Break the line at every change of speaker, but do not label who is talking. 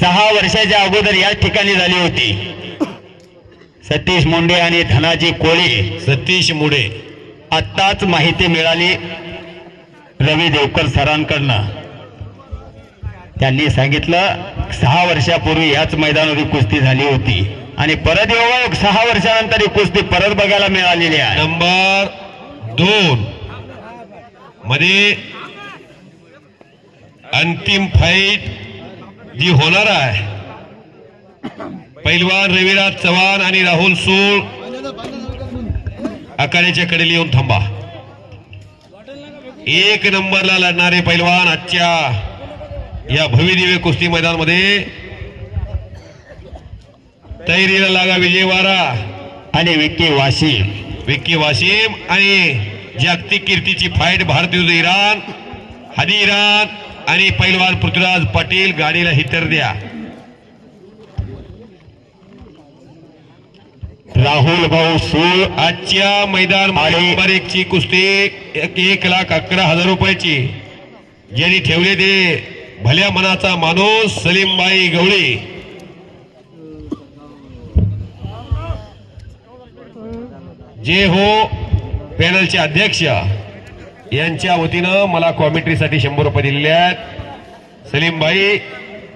सहा वर्षाच्या अगोदर याच ठिकाणी झाली होती. सतीश मुंडे आणि धनाजी कोळी.
सतीश मुडे.
आत्ताच माहिती मिळाली रवी देवकर सरांकडनं. त्यांनी सांगितलं सहा वर्षापूर्वी याच मैदानावर कुस्ती झाली होती. आणि परत येऊ सहा वर्षानंतर ही कुस्ती परत बघायला मिळालेली आहे.
नंबर दोन. मध्ये अंतिम फाईट जी होणार आहे. पैलवान रविराज चव्हाण आणि राहुल सूळ आखाड्याच्या कडेला येऊन थांबा. एक नंबरला लढणारे पैलवान आजच्या या भव्यदिव्य कुस्ती मैदानामध्ये तैरीला लागा विजयवारा
आणि विक्की वाशी
विक्की वाशिम आणि जागतिक कीर्तीची फाईट भारत विरुद्ध इराण हादी इराण आणि पैलवान पृथ्वीराज पाटील गाडीला हितर द्या.
राहुल भाऊ सूळ
आजच्या मैदान नंबर एक ची कुस्ती एक एक लाख अकरा हजार रुपयाची. ज्यांनी ठेवले ते भल्या मनाचा माणूस सलीमबाई गवळी. जे हो पॅनलचे अध्यक्ष. यांच्या वतीनं मला कॉमेंट्रीसाठी शंभर रुपये दिलेले आहेत. सलीमबाई